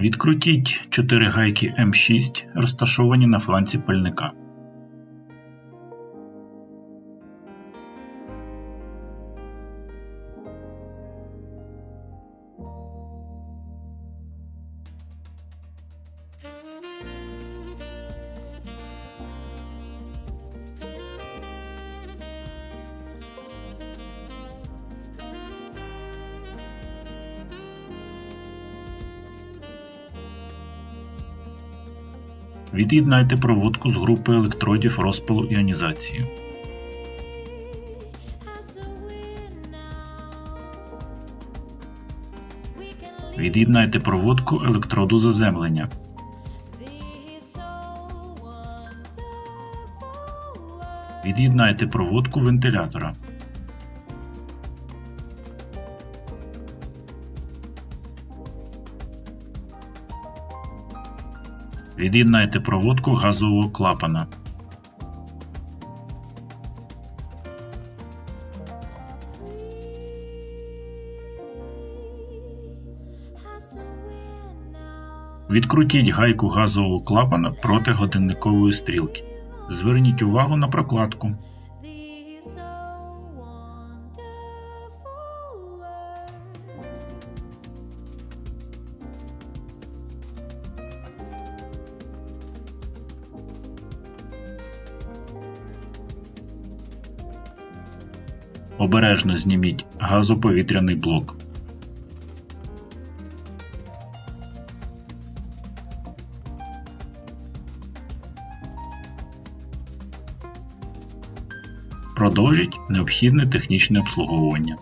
Відкрутіть 4 гайки М6, розташовані на фланці пальника. Від'єднайте проводку з групи електродів розпилу іонізації. Від'єднайте проводку електроду заземлення. Від'єднайте проводку вентилятора. Від'єднайте проводку газового клапана. Відкрутіть гайку газового клапана проти годинникової стрілки. Зверніть увагу на прокладку. Обережно зніміть газоповітряний блок. Продовжіть необхідне технічне обслуговування.